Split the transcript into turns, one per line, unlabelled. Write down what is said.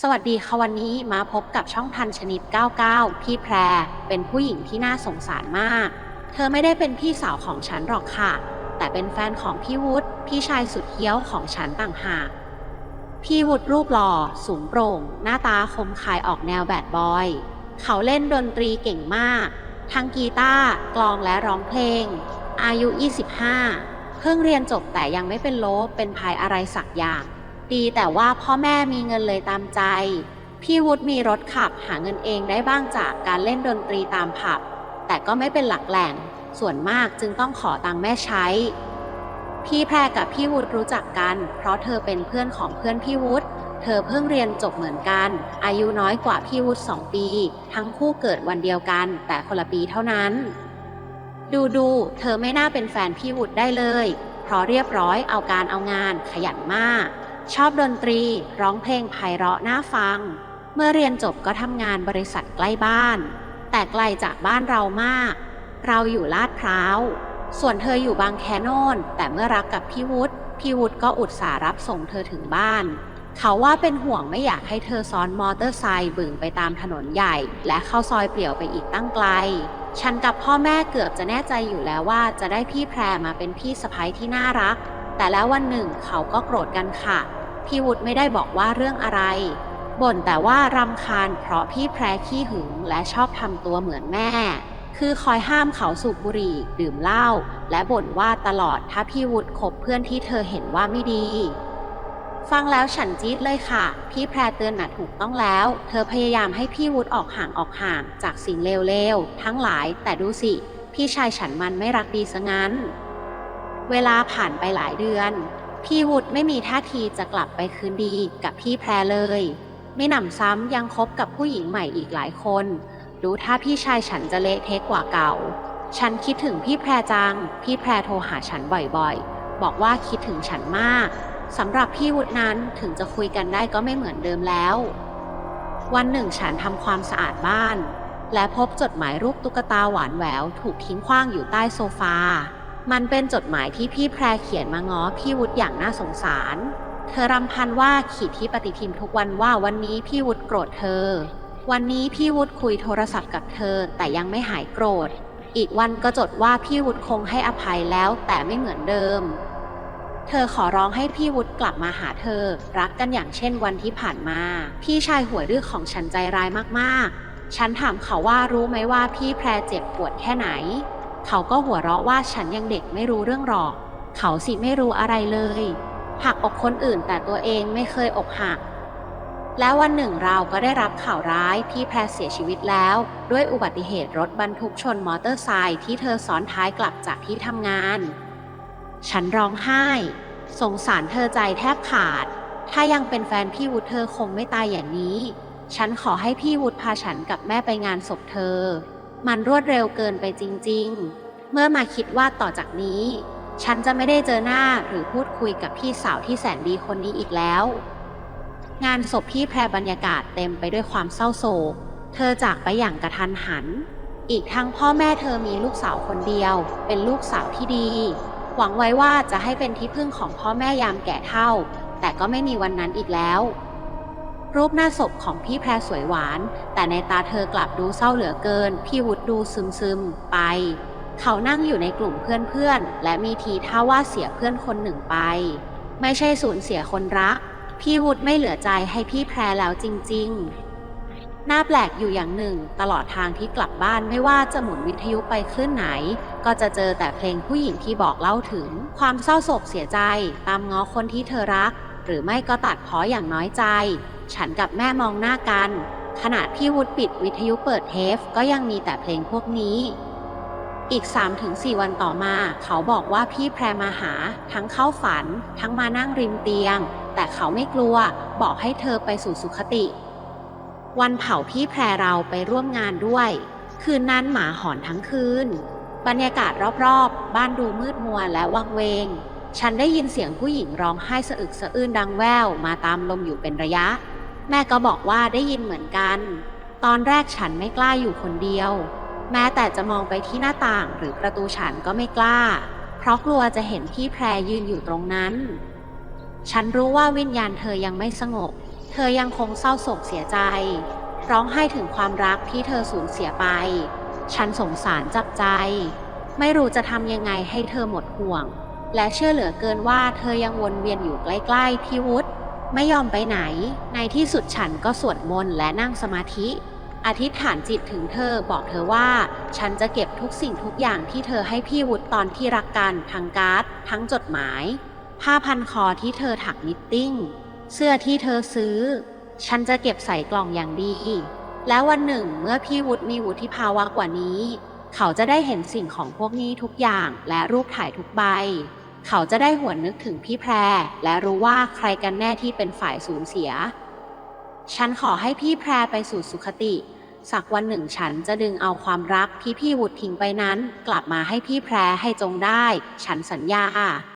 สวัสดีค่ะวันนี้มาพบกับช่องพันชนิด 99 พี่แพร เป็นผู้หญิงที่น่าสงสารมาก เธอไม่ได้เป็นพี่สาวของฉันหรอกค่ะ แต่เป็นแฟนของพี่วุฒิพี่ชายสุดเฮี้ยวของฉันต่างหาก พี่วุฒิรูปหล่อ สูงโปร่ง หน้าตาคมคายออกแนวแบดบอย เขาเล่นดนตรีเก่งมาก ทั้งกีตาร์กลองและร้องเพลง อายุ 25 เพิ่งเรียนจบแต่ยังไม่เป็นโลบเป็นภายอะไรสักอย่าง ดีแต่ว่าพ่อแม่มีเงินเลยตามใจ พี่วุฒิมีรถขับหาเงินเองได้บ้างจากการเล่นดนตรีตามผับ แต่ก็ไม่เป็นหลักแหล่ง ส่วนมากจึงต้องขอตังค์แม่ใช้ พี่แพรกับพี่วุฒิรู้จักกัน เพราะเธอเป็นเพื่อนของเพื่อนพี่วุฒิเธอเพิ่งเรียนจบเหมือนกัน อายุน้อยกว่าพี่วุฒิสองปี ทั้งคู่เกิดวันเดียวกัน แต่คนละปีเท่านั้น ดูดูเธอไม่น่าเป็นแฟนพี่วุฒิได้เลย เพราะเรียบร้อยเอาการเอางานขยันมาก ชอบดนตรี ร้องเพลงไพเราะน่าฟัง เมื่อเรียนจบก็ทำงานบริษัทใกล้บ้าน แต่ไกลจากบ้านเรามาก เราอยู่ลาดพร้าว ส่วนเธออยู่บางแคโนนแต่เมื่อรักกับพี่วุฒิพี่วุฒิก็อุตส่าห์รับส่งเธอถึงบ้าน เขาว่าเป็นห่วงไม่อยากให้เธอซ้อนมอเตอร์ไซค์บึ่งไปตามถนนใหญ่ และเข้าซอยเปลี่ยวไปอีกตั้งไกล ฉันกับพ่อแม่เกือบจะแน่ใจอยู่แล้วว่าจะได้พี่แพรมาเป็นพี่สะใภ้ที่น่ารัก แต่แล้ววันหนึ่งเขาก็โกรธกันค่ะ พี่วุฒิไม่ได้บอกว่าเรื่องอะไร บ่นแต่ว่ารำคาญเพราะพี่แพรขี้หึงและชอบทำตัวเหมือนแม่ คือคอยห้ามเขาสูบบุหรี่ดื่มเหล้าและบ่นว่าตลอดถ้าพี่วุฒิคบเพื่อนที่เธอเห็นว่าไม่ดี ฟังแล้วฉันจี๊ดเลยค่ะ พี่แพรเตือนหนะถูกต้องแล้ว เธอพยายามให้พี่วุฒิออกห่างออกห่างจากสิ่งเลวๆทั้งหลาย แต่ดูสิ พี่ชายฉันมันไม่รักดีซะงั้น เวลาผ่านไปหลายเดือน พี่วุฒไม่มีท่าทีจะกลับไปคืนดีกับพี่แพรเลย ไม่หนำซ้ำยังคบกับผู้หญิงใหม่อีกหลายคน ดูถ้าพี่ชายฉันจะเละเทะกว่าเก่า ฉันคิดถึงพี่แพรจัง พี่แพรโทรหาฉันบ่อยๆ บอกว่าคิดถึงฉันมากสำหรับพี่วุฒนั้นถึงจะคุยกันได้ก็ไม่เหมือนเดิมแล้ว วันหนึ่งฉันทำความสะอาดบ้าน และพบจดหมายรูปตุ๊กตาหวานแหววถูกทิ้งขว้างอยู่ใต้โซฟา มันเป็นจดหมายที่พี่แพรเขียนมาง้อพี่วุฒิอย่างน่าสงสาร เธอรำพันว่าขีดที่ปฏิทินทุกวันว่าวันนี้พี่วุฒิโกรธเธอ วันนี้พี่วุฒิคุยโทรศัพท์กับเธอแต่ยังไม่หายโกรธ อีกวันก็จดว่าพี่วุฒิคงให้อภัยแล้วแต่ไม่เหมือนเดิม เธอขอร้องให้พี่วุฒิกลับมาหาเธอ รักกันอย่างเช่นวันที่ผ่านมา พี่ชายหัวดื้อของฉันใจร้ายมากๆ ฉันถามเขาว่ารู้ไหมว่าพี่แพรเจ็บปวดแค่ไหน เขาก็หัวเราะว่าฉันยังเด็กไม่รู้เรื่องหรอก เขาสิไม่รู้อะไรเลยหักอกคนอื่นแต่ตัวเองไม่เคยอกหัก แล้ววันหนึ่งเราก็ได้รับข่าวร้ายพี่แพรเสียชีวิตแล้ว ด้วยอุบัติเหตุรถบรรทุกชนมอเตอร์ไซค์ที่เธอซ้อนท้ายกลับจากที่ทำงาน ฉันร้องไห้ สงสารเธอใจแทบขาด ถ้ายังเป็นแฟนพี่วุฒิเธอคงไม่ตายอย่างนี้ ฉันขอให้พี่วุฒิพาฉันกับแม่ไปงานศพเธอ มันรวดเร็วเกินไปจริงๆ เมื่อมาคิดว่าต่อจากนี้ ฉันจะไม่ได้เจอหน้าหรือพูดคุยกับพี่สาวที่แสนดีคนนี้อีกแล้ว งานศพพี่แพรบรรยากาศเต็มไปด้วยความเศร้าโศก เธอจากไปอย่างกระทันหัน อีกทั้งพ่อแม่เธอมีลูกสาวคนเดียว เป็นลูกสาวที่ดี หวังไว้ว่าจะให้เป็นที่พึ่งของพ่อแม่ยามแก่เฒ่า แต่ก็ไม่มีวันนั้นอีกแล้ว รูปหน้าศพของพี่แพรสวยหวาน แต่ในตาเธอกลับดูเศร้าเหลือเกิน พี่วุฒดูซึมซึมไป เขานั่งอยู่ในกลุ่มเพื่อนๆ และมีทีท่าว่าเสียเพื่อนคนหนึ่งไป ไม่ใช่สูญเสียคนรัก พี่วุฒไม่เหลือใจให้พี่แพรแล้วจริงๆ น่าแปลกอยู่อย่างหนึ่ง ตลอดทางที่กลับบ้านไม่ว่าจะหมุนวิทยุไปคลื่นไหน ก็จะเจอแต่เพลงผู้หญิงที่บอกเล่าถึง ความเศร้าโศกเสียใจ ตามง้อคนที่เธอรัก หรือไม่ก็ตัดพ้ออย่างน้อยใจ ฉันกับแม่มองหน้ากัน ขณะพี่วุฒปิดวิทยุเปิดเทปก็ยังมีแต่เพลงพวกนี้ อีก 3-4 วันต่อมา เขาบอกว่าพี่แพรมาหา ทั้งเข้าฝัน ทั้งมานั่งริมเตียง แต่เขาไม่กลัว บอกให้เธอไปสู่สุขติ วันเผาพี่แพรเราไปร่วมงานด้วย คืนนั้นหมาหอนทั้งคืน บรรยากาศรอบๆ บ้านดูมืดมัวและวังเวงฉันได้ยินเสียงผู้หญิงร้องไห้สะอึกสะอื้นดังแว่วมาตามลมอยู่เป็นระยะ แม่ก็บอกว่าได้ยินเหมือนกัน ตอนแรกฉันไม่กล้าอยู่คนเดียว แม้แต่จะมองไปที่หน้าต่างหรือประตูฉันก็ไม่กล้า เพราะกลัวจะเห็นพี่แพรยืนอยู่ตรงนั้น ฉันรู้ว่าวิญญาณเธอยังไม่สงบ เธอยังคงเศร้าโศกเสียใจ ร้องไห้ถึงความรักที่เธอสูญเสียไป ฉันสงสารจับใจ ไม่รู้จะทำยังไงให้เธอหมดห่วง และเชื่อเหลือเกินว่าเธอยังวนเวียนอยู่ใกล้ๆพี่วุฒิ ไม่ยอมไปไหน ในที่สุดฉันก็สวดมนต์และนั่งสมาธิ อธิษฐานจิตถึงเธอบอกเธอว่า ฉันจะเก็บทุกสิ่งทุกอย่างที่เธอให้พี่วุฒิตอนที่รักกันทั้งการ์ดทั้งจดหมาย ผ้าพันคอที่เธอถักนิตติ้ง เสื้อที่เธอซื้อ ฉันจะเก็บใส่กล่องอย่างดี แล้ววันหนึ่งเมื่อพี่วุฒิมีวุฒิภาวะกว่านี้ เขาจะได้เห็นสิ่งของพวกนี้ทุกอย่างและรูปถ่ายทุกใบ เขาจะได้หวนนึกถึงพี่แพร และรู้ว่าใครกันแน่ที่เป็นฝ่ายสูญเสีย ฉันขอให้พี่แพรไปสู่สุขติ สักวันหนึ่งฉันจะดึงเอาความรักที่พี่วุดทิ้งไปนั้น กลับมาให้พี่แพรให้จงได้ ฉันสัญญา